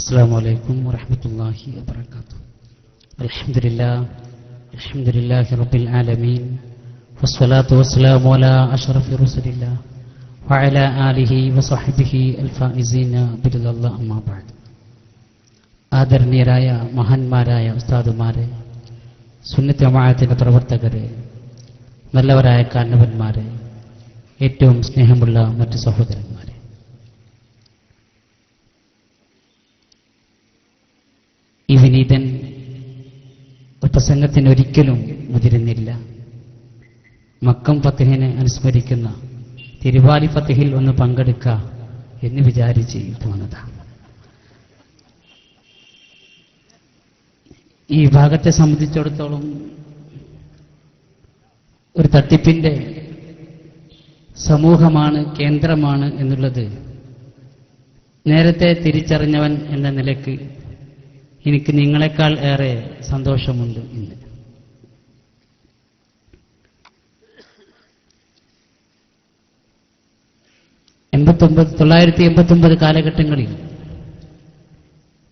السلام عليكم ورحمة الله وبركاته الحمد لله الحمد لله رب العالمين والصلاة والسلام على أشرف رسل الله وعلى آله وصحبه الفائزين برضا الله أما بعد ആദരണീയരായ മഹാന്മാരായ ഉസ്താദുമാരെ സുന്നത്ത് ജമാഅത്തിന്റെ പ്രവർത്തകരെ നല്ലവരായ കാരണവന്മാരെ ഏറ്റവും സ്നേഹമുള്ള മറ്റു സഹോദരന്മാരെ ഈ വിനീതൻ പ്രസംഗത്തിന് ഒരിക്കലും മുതിരുന്നില്ല. മക്കം ഫത്തിഹിനെ അനുസ്മരിക്കുന്ന തിരുവാലി ഫത്തിഹിൽ ഒന്ന് പങ്കെടുക്കുക എന്ന് വിചാരിച്ച് പോന്നതാണ് ഈ വിഭാഗത്തെ സംബന്ധിച്ചിടത്തോളം ഒരു തട്ടിപ്പിന്റെ സമൂഹമാണ് കേന്ദ്രമാണ് എന്നുള്ളത് നേരത്തെ തിരിച്ചറിഞ്ഞവൻ എന്ന നിലയ്ക്ക് എനിക്ക് നിങ്ങളെക്കാൾ ഏറെ സന്തോഷമുണ്ട് ഇന്ന്. എൺപത്തൊമ്പത് തൊള്ളായിരത്തി എൺപത്തൊമ്പത് കാലഘട്ടങ്ങളിൽ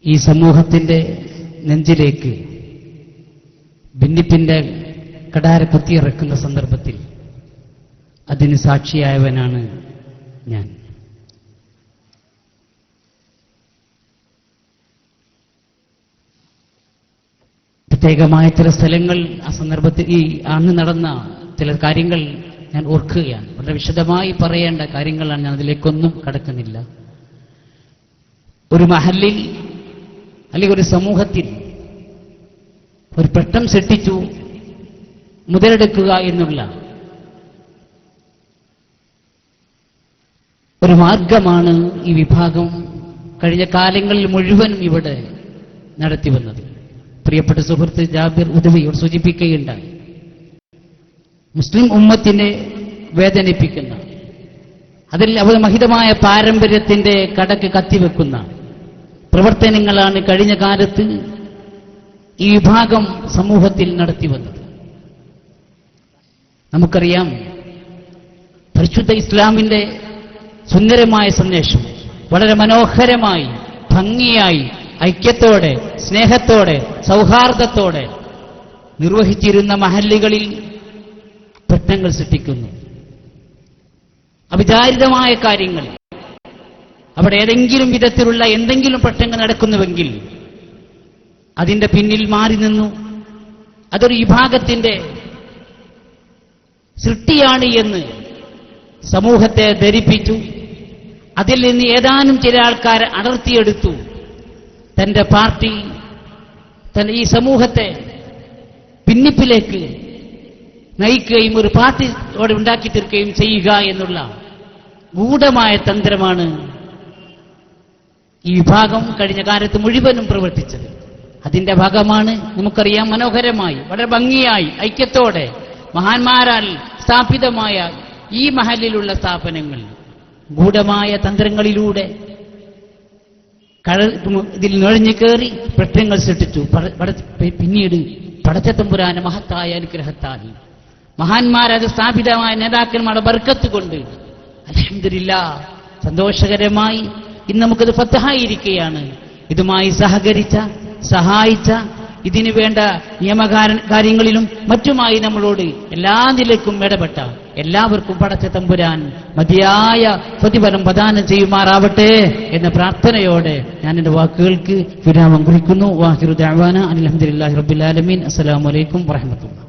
ഈ സമൂഹത്തിന്റെ നെഞ്ചിലേക്ക് ഭിന്നിപ്പിന്റെ കടാര കുത്തിയിറക്കുന്ന സന്ദർഭത്തിൽ അതിന് സാക്ഷിയായവനാണ് ഞാൻ. പ്രത്യേകമായ ചില സ്ഥലങ്ങൾ ആ സന്ദർഭത്തിൽ ഈ അന്ന് നടന്ന ചില കാര്യങ്ങൾ ഞാൻ ഓർക്കുകയാണ്. വളരെ വിശദമായി പറയേണ്ട കാര്യങ്ങളാണ് ഞാൻ അതിലേക്കൊന്നും കടക്കുന്നില്ല. ഒരു മഹലിൽ അല്ലെങ്കിൽ ഒരു സമൂഹത്തിൽ ഒരു പെട്ടം സൃഷ്ടിച്ചു മുതലെടുക്കുക എന്നുള്ള ഒരു മാർഗമാണ് ഈ വിഭാഗം കഴിഞ്ഞ കാലങ്ങളിൽ മുഴുവനും ഇവിടെ നടത്തി വന്നത്. പ്രിയപ്പെട്ട സുഹൃത്ത് ജാബിർ ഉദവിയോട് സൂചിപ്പിക്കുകയുണ്ടായി. മുസ്ലിം ഉമ്മത്തിനെ വേദനിപ്പിക്കുന്ന അതിൽ അവർ മഹിതമായ പാരമ്പര്യത്തിന്റെ കടക്ക് കത്തിവെക്കുന്ന പ്രവർത്തനങ്ങളാണ് കഴിഞ്ഞ കാലത്ത് ഈ വിഭാഗം സമൂഹത്തിൽ നടത്തിവന്നത് നമുക്കറിയാം പരിശുദ്ധ ഇസ്ലാമിന്റെ സുന്ദരമായ സന്ദേശം വളരെ മനോഹരമായി ഭംഗിയായി ഐക്യത്തോടെ സ്നേഹത്തോടെ സൗഹാർദ്ദത്തോടെ നിർവഹിച്ചിരുന്ന മഹല്ലുകളിൽ പ്രശ്നങ്ങൾ സൃഷ്ടിക്കുന്നു. അവിചാരിതമായ കാര്യങ്ങൾ. അവിടെ ഏതെങ്കിലും വിധത്തിലുള്ള എന്തെങ്കിലും പ്രശ്നങ്ങൾ നടക്കുന്നുവെങ്കിൽ അതിന്റെ പിന്നിൽ മാറി നിന്നു. അതൊരു വിഭാഗത്തിന്റെ സൃഷ്ടിയാണ് എന്ന് സമൂഹത്തെ ധരിപ്പിച്ചു. അതിൽ നിന്ന് ഏതാനും ചില ആൾക്കാരെ അടർത്തിയെടുത്തു. തന്റെ പാർട്ടി തന്റെ ഈ സമൂഹത്തെ ഭിന്നിപ്പിലേക്ക് നയിക്കുകയും ഒരു പാർട്ടി അവിടെ ഉണ്ടാക്കി തീർക്കുകയും ചെയ്യുക എന്നുള്ള ഗൂഢമായ തന്ത്രമാണ് ഈ വിഭാഗം കഴിഞ്ഞ കാലത്ത് മുഴുവനും പ്രവർത്തിച്ചത്. അതിന്റെ ഭാഗമാണ് നമുക്കറിയാം മനോഹരമായി വളരെ ഭംഗിയായി ഐക്യത്തോടെ മഹാന്മാരാൽ സ്ഥാപിതമായ ഈ മഹലിലുള്ള സ്ഥാപനങ്ങൾ. ഗൂഢമായ തന്ത്രങ്ങളിലൂടെ കഴ ഇതിൽ നുഴഞ്ഞു കയറി പ്രത്യങ്ങൾ സൃഷ്ടിച്ചു. പിന്നീട് പടച്ചത്തമ്പുരാന മഹത്തായ അനുഗ്രഹത്താൽ. മഹാന്മാരത് സ്ഥാപിതമായ നേതാക്കന്മാരുടെ ബർക്കത്ത് കൊണ്ട് അലഹമില്ല സന്തോഷകരമായി ഇന്ന് നമുക്കത് ഫത്തഹായിരിക്കുകയാണ് ഇതുമായി സഹകരിച്ച സഹായിച്ച ഇതിനു വേണ്ട നിയമകാര്യങ്ങളിലും മറ്റുമായി നമ്മളോട് എല്ലാ നിലയ്ക്കും ഇടപെട്ട എല്ലാവർക്കും പടച്ച തമ്പുരാൻ മതിയായ പ്രതിഫലം പ്രദാനം ചെയ്യുമാറാവട്ടെ എന്ന പ്രാർത്ഥനയോടെ ഞാൻ എന്റെ വാക്കുകൾക്ക് വിരാമം കുറിക്കുന്നു. വാഹിറു ദാവാന അലഹമുല്ലാഹി റബ്ബിൽ ആലമീൻ. അസ്സലാമു അലൈക്കും വറഹ്മത്തുള്ളാഹി.